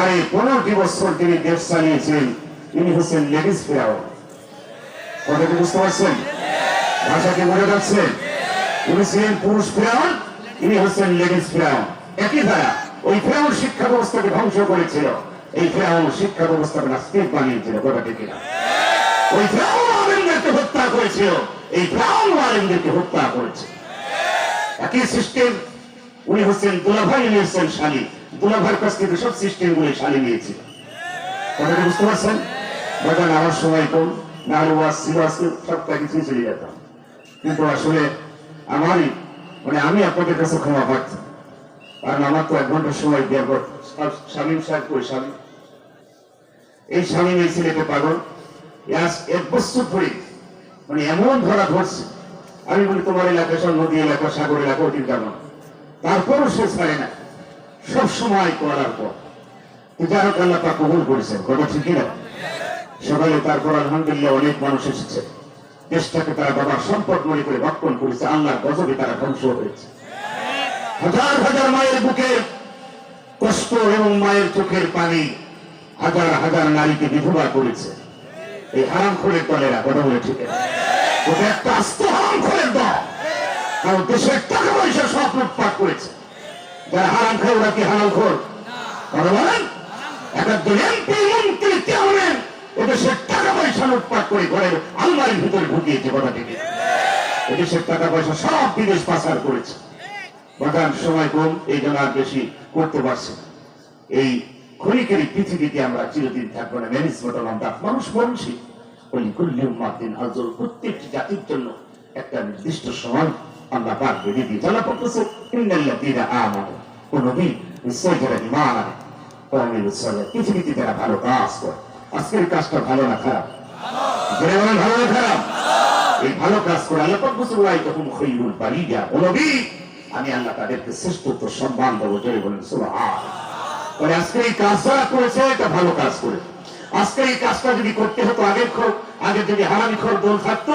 সাড়ে পনেরোটি বছর তিনি দেশ চালিয়েছেন। তিনি হচ্ছেন লেডিস ফেরাও কথাটি বুঝতে পারছেন? ভাষাকে বোঝা যাচ্ছে? উনি ছিলেন পুরুষ ফেরাউন ইনি হচ্ছেন লেডিস ফেরাউন একই ধারা, ওই ফেরাউন শিক্ষা ব্যবস্থাকে ধ্বংস করেছিল। এই ফেরাউন শিক্ষা ব্যবস্থাকে নাস্তিক বানিয়েছিল কথাটি কিনা? ওই ফেরাউন আলেমদেরকে হত্যা করেছিল। এই ফেরাউন আলেমদেরকে হত্যা করেছে। একই সিস্টেম উনি হচ্ছেন দুলাভাই উনি হচ্ছেন দুলাভাইয়ের কাছ থেকে সব সিস্টেম গুলি শালী নিয়েছিল কথাটা বুঝতে পারছেন? বাজান আমার সময় কম ওয়াজ কিছুই চলে যেতাম কিন্তু আসলে আমারই মানে আমি আপনাদের কাছে ক্ষমা পাচ্ছি কারণ আমার তো এক ঘণ্টার সময় দেওয়ার পর স্বামীম সাহেব কই স্বামী এই স্বামী এই ছেলেকে পাগল। এক বছর ধরে মানে এমন ধরা ধরছে আমি বলি, তোমার এলাকা সব নদী এলাকা সাগর এলাকা ওটি কেমন তারপরও শেষ ছাড়ে না। সব সময় করার পর। হোক আল্লাহ তা কবুল করেছেন, কথা ঠিকই না সকালে তারপর আলহামদুলিল্লাহ অনেক মানুষ এসেছে। দেশটাকে তারা বাবার সম্পদ মনে করে ভক্ষণ করেছে, আল্লাহর গজবে তারা ধ্বংস হয়েছে। হাজার হাজার মায়ের বুকে কষ্ট এবং মায়ের চোখের পানি হাজার হাজার নারীকে বিধবা করেছে। এই হারাম খোলের দলেরা, কথা বলে ঠিক আছে একটা আস্ত হারাম খোলের দল। কারণ দেশের টাকা পয়সা সব লুটপাট করেছে। যারা হারাম খায়, ওরা কি হারাম খোর? কথা বলেন? এক একজন এমপি মন্ত্রী চেয়ারম্যান এদেশের টাকা পয়সা লুটপাট করে ঘরের আলমারির ভিতরে ঢুকিয়েছে কথা থেকে এদেশের টাকা পয়সা সব বিদেশ পাচার করেছে। বাগান সময় কম, এই জন্য আর বেশি করতে পারছে এই এই পৃথিবীতে আমরা চিরদিন থাকব না। ম্যানেজমেন্ট আমরা মানুষ মানুষই ওই কুল্লি উম্মাতিন আজল, প্রত্যেকটি জাতির জন্য একটা নির্দিষ্ট সময় আমরা পার বেঁধে দিই জানা পড়তেছে ইন্নাল্লাযীনা আমানু ও নবী নিশ্চয় যারা ঈমান আনে কওমিল সালাত পৃথিবীতে যারা ভালো কাজ করে আজকের কাজটা ভালো না খারাপ জেনে বলেন ভালো না খারাপ এই ভালো কাজ করে আল্লাহ পাক বলছে ওয়াই তখন খৈরুল বারিয়া ও নবী আমি আল্লাহ তাদেরকে শ্রেষ্ঠত্ব সম্মান দেবো জয় বলেন সুবহান মানে আজকে এই কাজ করেছে এটা ভালো কাজ করে আজকে এই কাজটা যদি করতে হতো আগের খর আগে যদি হারামি খর দোল থাকতো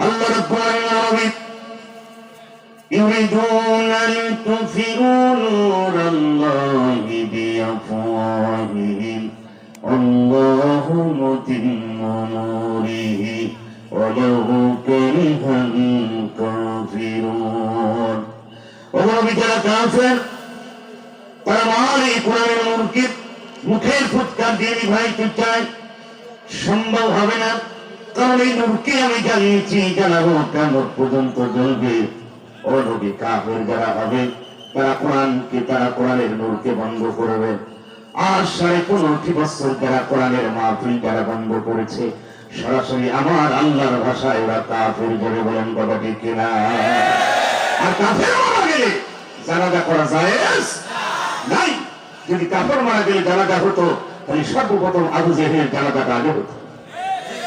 আল্লাহ রাব্বুল আলামিন يريدون أن يطفئوا نور الله بأفواههم الله متم نوره ولو كره الكافرون وهو بجل كافر তারা মহান এই কোরআনের মুখকে মুখের ফুৎকার দিয়ে নিভাইতে চায় সম্ভব হবে না কারণ এই নূরকে আমি জানিয়েছি, জানাব কেমন পর্যন্ত জ্বলবে। ও নবী কাফের যারা হবে, তারা কোরআনকে, তারা কোরআনের নূরকে বন্ধ করবে। আর সাড়ে পনেরোটি বছর যারা কোরআনের মাহফিল যারা বন্ধ করেছে, সরাসরি আমার আল্লাহর ভাষায় ওরা কাফের যাবে বলেন কথাটি কিনা? আর কাফের মারা গেলে জানাজা করা যায় নাই। যদি কাপড় মারা গেলে জানাজা হতো, তাহলে সর্বপ্রথম আবু জেহের জানাজাটা আগে হতো।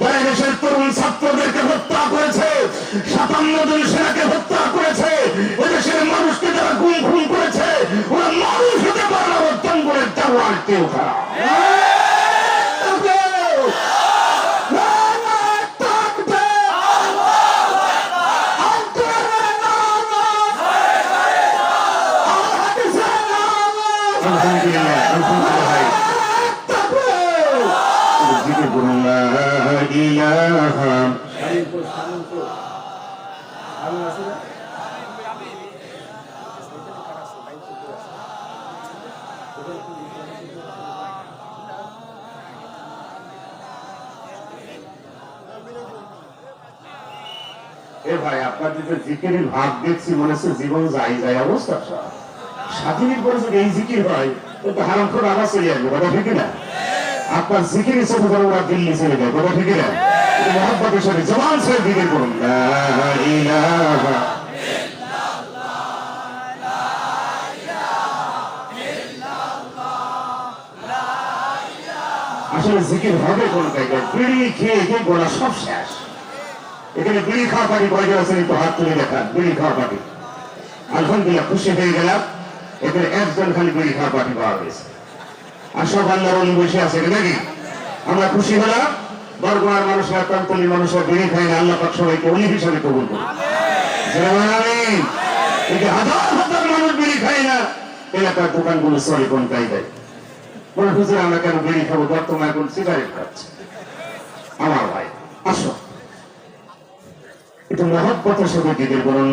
তারা দেশের তরুণ ছাত্রদেরকে হত্যা করেছে সাতান্ন জন সেনাকে হত্যা করেছে এদেশের মানুষকে যারা গুম খুন করেছে ওরা মানুষ হতে পারে না ওর জঙ্গলের জানোয়ার কেউ আলহামদুলিল্লাহ জিকির করুন লা এ ভাই, আপনার যে জিকিরের ভাব দেখছি, মনে হচ্ছে জীবন যাই যায় অবস্থা। মিনিট পরে যদি এই জিকির হয় তো হারাম করে আবার চলে আসবে, কথা ঠিক না? আপনার জিকির চোখে করে ওরা দিল্লি চলে যায়। কথা ঠিক না? মহব্বতের সাথে জবান জিকির করুন। আসলে জিকির হবে কোন জায়গায়? বিড়ি খেয়ে খেয়ে গোলা সব শেষ। এখানে বিড়ি খাওয়া পার্টি কয়জন আছেন একটু হাত তুলে দেখান। বিড়ি খাওয়া পার্টি আলহামদুলিল্লাহ, খুশি হয়ে গেলাম। এখানে একজন খালি বিড়ি খাওয়া পার্টি পাওয়া গেছে। আর বলি বসে আছে, এটা নাকি? আমরা খুশি হলাম বরগুনার মানুষরা কান্তলি মানুষরা বিড়ি না, আল্লাহ পাক সবাইকে অলি হিসাবে কবুল হাজার হাজার মানুষ খায় না এলাকার দোকানগুলো চলে কোন বলে, হুজুর, আমরা কেন খাব? বর্তমানে এখন সিগারেট খাচ্ছে। আমার ভাই, আসো। একটু মহব্বতের সাথে দিকে বলুন